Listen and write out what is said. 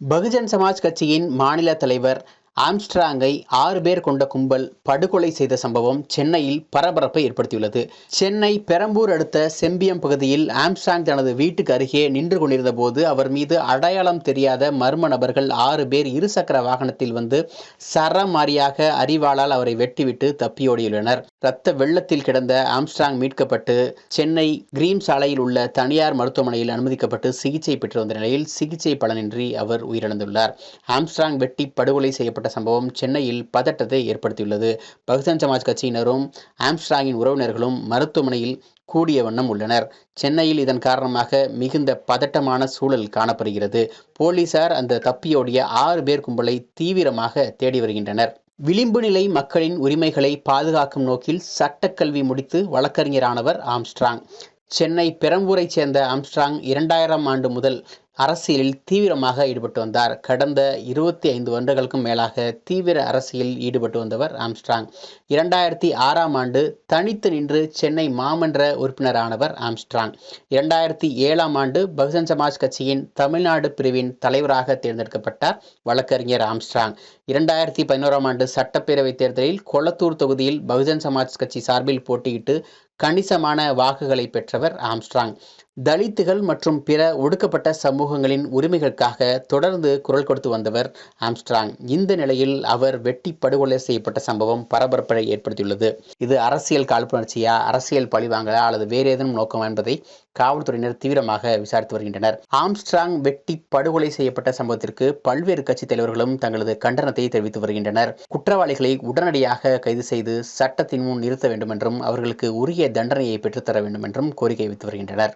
பகுஜன் சமாஜ் கட்சியின் மாநில தலைவர் ஆம்ஸ்ட்ராங்கை ஆறு பேர் கொண்ட கும்பல் படுகொலை செய்த சம்பவம் சென்னையில் பரபரப்பை ஏற்படுத்தியுள்ளது. சென்னை பெரம்பூர் அடுத்த செம்பியம் பகுதியில் ஆம்ஸ்ட்ராங் தனது வீட்டுக்கு அருகே நின்று கொண்டிருந்த போது அவர் மீது அடையாளம் தெரியாத மர்ம நபர்கள் ஆறு பேர் இருசக்கர வாகனத்தில் வந்து சரமாரியாக அறிவாளால் அவரை வெட்டிவிட்டு தப்பியோடியுள்ளனர். இரத்த வெள்ளத்தில் கிடந்த ஆம்ஸ்ட்ராங் மீட்கப்பட்டு சென்னை கிரீம் சாலையில் உள்ள தனியார் மருத்துவமனையில் அனுமதிக்கப்பட்டு சிகிச்சை பெற்று வந்த நிலையில் சிகிச்சை பலனின்றி அவர் உயிரிழந்துள்ளார். ஆம்ஸ்ட்ராங் வெட்டி படுகொலை செய்யப்பட்ட சம்பவம் சென்னையில் பதட்டத்தை ஏற்படுத்தியுள்ளது. பகுஜன் சமாஜ் கட்சியினரும் ஆம்ஸ்டாங்கின் உறவினர்களும் மருத்துவமனையில் கூடிய வண்ணம் உள்ளனர். சென்னையில் இதன் காரணமாக மிகுந்த பதட்டமான சூழல் காணப்படுகிறது. போலீசார் அந்த தப்பியோடிய ஆறு பேர் கும்பலை தீவிரமாக தேடி வருகின்றனர். விளிம்பு நிலை மக்களின் உரிமைகளை பாதுகாக்கும் நோக்கில் சட்டக்கல்வி முடித்து வழக்கறிஞரானவர் ஆம்ஸ்ட்ராங். சென்னை பெரம்பூரைச் சேர்ந்த ஆம்ஸ்ட்ராங் இரண்டாயிரம் ஆண்டு முதல் அரசியலில் தீவிரமாக ஈடுபட்டு வந்தார். கடந்த இருபத்தி ஐந்து வருடங்களுக்கும் மேலாக தீவிர அரசியலில் ஈடுபட்டு வந்தவர் ஆம்ஸ்ட்ராங். இரண்டாயிரத்தி ஆறாம் ஆண்டு தனித்து நின்று சென்னை மாமன்ற உறுப்பினரானவர் ஆம்ஸ்ட்ராங். இரண்டாயிரத்தி ஏழாம் ஆண்டு பகுஜன் சமாஜ் கட்சியின் தமிழ்நாடு பிரிவின் தலைவராக தேர்ந்தெடுக்கப்பட்டார் வழக்கறிஞர் ஆம்ஸ்ட்ராங். இரண்டாயிரத்தி பதினோராம் ஆண்டு சட்டப்பேரவைத் தேர்தலில் கொளத்தூர் தொகுதியில் பகுஜன் சமாஜ் கட்சி சார்பில் போட்டியிட்டு கணிசமான வாக்குகளை பெற்றவர் ஆம்ஸ்ட்ராங். தலித்துகள் மற்றும் பிற ஒடுக்கப்பட்ட சமூகங்களின் உரிமைகளுக்காக தொடர்ந்து குரல் கொடுத்து வந்தவர் ஆம்ஸ்ட்ராங். இந்த நிலையில் அவர் வெட்டி படுகொலை செய்யப்பட்ட சம்பவம் பரபரப்பை ஏற்படுத்தியுள்ளது. இது அரசியல் காழ்ப்புணர்ச்சியா அரசியல் பழிவாங்கலா அல்லது வேறு ஏதேனும் நோக்கம் என்பதை காவல்துறையினர் தீவிரமாக விசாரித்து வருகின்றனர். ஆம்ஸ்ட்ராங் வெட்டி படுகொலை செய்யப்பட்ட சம்பவத்திற்கு பல்வேறு கட்சித் தலைவர்களும் தங்களது கண்டனத்தை தெரிவித்து வருகின்றனர். குற்றவாளிகளை உடனடியாக கைது செய்து சட்டத்தின் முன் நிறுத்த வேண்டும் என்றும் அவர்களுக்கு உரிய தண்டனையை பெற்றுத்தர வேண்டும் என்றும் கோரிக்கை வைத்து வருகின்றனர்.